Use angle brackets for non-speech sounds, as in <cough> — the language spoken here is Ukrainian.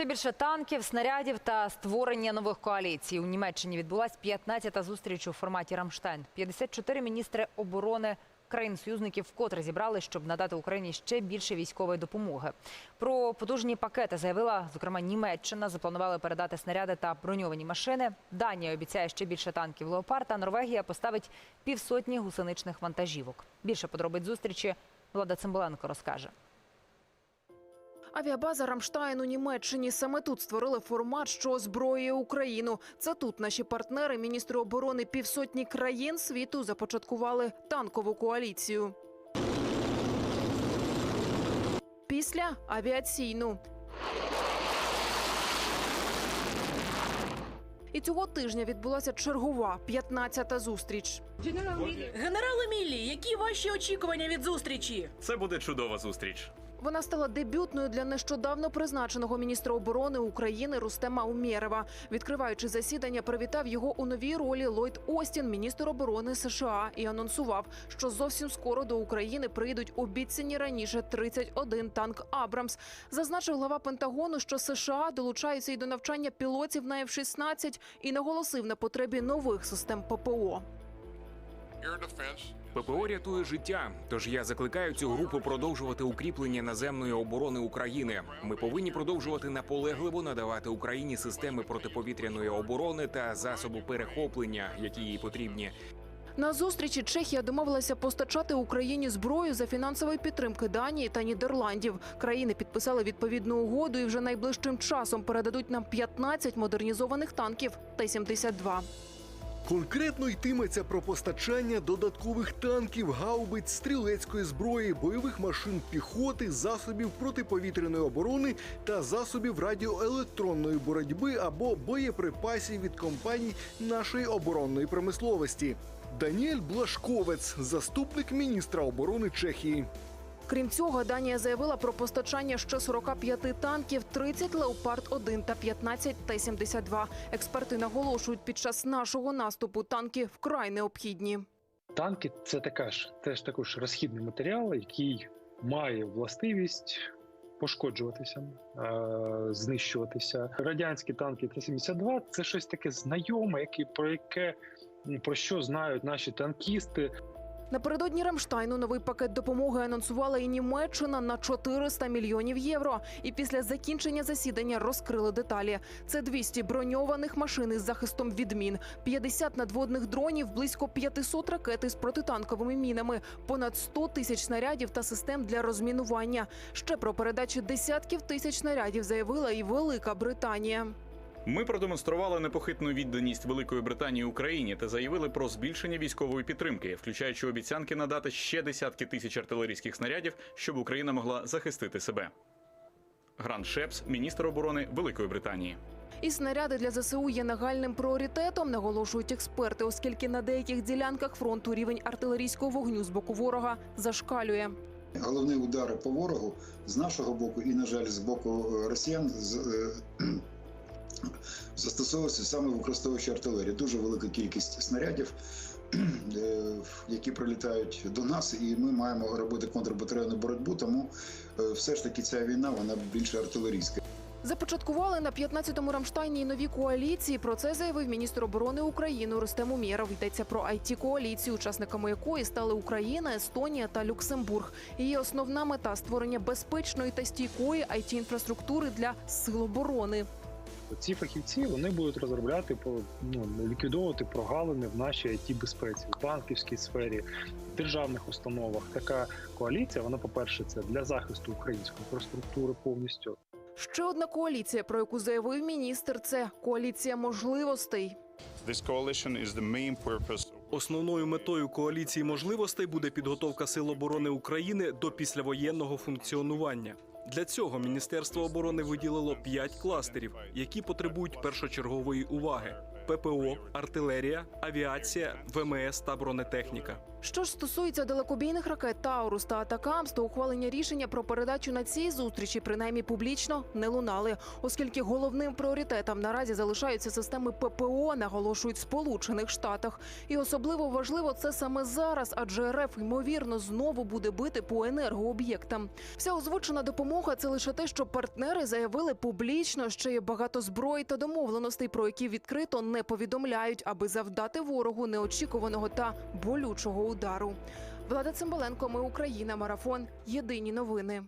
Ще більше танків, снарядів та створення нових коаліцій. У Німеччині відбулась 15-та зустріч у форматі Рамштайн. 54 міністри оборони країн-союзників вкотре зібрали, щоб надати Україні ще більше військової допомоги. Про потужні пакети заявила, зокрема, Німеччина. Запланували передати снаряди та броньовані машини. Данія обіцяє ще більше танків «Леопард», а Норвегія поставить півсотні гусеничних вантажівок. Більше подробиць зустрічі Влада Цимбаленко розкаже. Авіабаза Рамштайн у Німеччині саме тут створили формат, що озброює Україну. Це тут наші партнери, міністри оборони півсотні країн світу, започаткували танкову коаліцію. Після авіаційну. І цього тижня відбулася чергова 15-та зустріч. Генерале Міллі, які ваші очікування від зустрічі? Це буде чудова зустріч. Вона стала дебютною для нещодавно призначеного міністра оборони України Рустема Умєрева. Відкриваючи засідання, привітав його у новій ролі Ллойд Остін, міністр оборони США, і анонсував, що зовсім скоро до України прийдуть обіцяні раніше 31 танк Абрамс. Зазначив глава Пентагону, що США долучаються і до навчання пілотів на F-16 і наголосив на потребі нових систем ППО. ППО рятує життя. Тож я закликаю цю групу продовжувати укріплення наземної оборони України. Ми повинні продовжувати наполегливо надавати Україні системи протиповітряної оборони та засоби перехоплення, які їй потрібні. На зустрічі Чехія домовилася постачати Україні зброю за фінансової підтримки Данії та Нідерландів. Країни підписали відповідну угоду і вже найближчим часом передадуть нам 15 модернізованих танків Т-72. Конкретно йтиметься про постачання додаткових танків, гаубиць, стрілецької зброї, бойових машин піхоти, засобів протиповітряної оборони та засобів радіоелектронної боротьби або боєприпасів від компаній нашої оборонної промисловості. Даніель Блашковець, заступник міністра оборони Чехії. Крім цього, Данія заявила про постачання ще 45 танків, 30 Леопард 1 та 15 Т-72. Експерти наголошують, під час нашого наступу танки вкрай необхідні. Танки це така ж теж також розхідний матеріал, який має властивість пошкоджуватися, е, знищуватися. Радянські танки Т-72 – це щось таке знайоме, про яке про що знають наші танкісти. Напередодні Рамштайну новий пакет допомоги анонсувала і Німеччина на 400 мільйонів євро. І після закінчення засідання розкрили деталі. Це 200 броньованих машин із захистом від мін, 50 надводних дронів, близько 500 ракет із протитанковими мінами, понад 100 тисяч снарядів та систем для розмінування. Ще про передачу десятків тисяч снарядів заявила і Велика Британія. Ми продемонстрували непохитну відданість Великої Британії Україні та заявили про збільшення військової підтримки, включаючи обіцянки надати ще десятки тисяч артилерійських снарядів, щоб Україна могла захистити себе. Грант Шепс, міністр оборони Великої Британії. І снаряди для ЗСУ є нагальним пріоритетом, наголошують експерти, оскільки на деяких ділянках фронту рівень артилерійського вогню з боку ворога зашкалює. Головні удари по ворогу з нашого боку і, на жаль, з боку е, росіян з, застосовуються саме використовуючи артилерію. Дуже велика кількість снарядів, <clears throat> е, які прилітають до нас, і ми маємо робити контрбатарейну боротьбу. Тому е, все ж таки ця війна вона більше артилерійська. Започаткували на 15-му Рамштайні нові коаліції. Про це заявив міністр оборони України Рустем Умєров. Йдеться про it коаліцію, учасниками якої стали Україна, Естонія та Люксембург. Її основна мета створення безпечної та стійкої it інфраструктури для сил оборони. Ці фахівці вони будуть розробляти ну, ліквідовувати прогалини в нашій it безпеці в банківській сфері, в державних установах. Така коаліція, вона, по-перше, це для захисту української інфраструктури повністю. Ще одна коаліція, про яку заявив міністр, це коаліція можливостей. This coalition is the main purpose Основною метою коаліції можливостей буде підготовка сил оборони України до післявоєнного функціонування. Для цього Міністерство оборони виділило п'ять кластерів, які потребують першочергової уваги: ППО, артилерія, авіація, ВМС та бронетехніка. Що ж стосується далекобійних ракет Таурус та Атакамс, то ухвалення рішення про передачу на цій зустрічі принаймні публічно не лунали, оскільки головним пріоритетом наразі залишаються системи ППО, наголошують Сполучених Штатах. І особливо важливо це саме зараз, адже РФ ймовірно знову буде бити по енергооб'єктам. Вся озвучена допомога це лише те, що партнери заявили публічно, що є багато зброї та домовленостей, про які відкрито не повідомляють, аби завдати ворогу неочікуваного та болючого удару. Влада Цимбаленко, ми Україна, марафон. Єдині новини.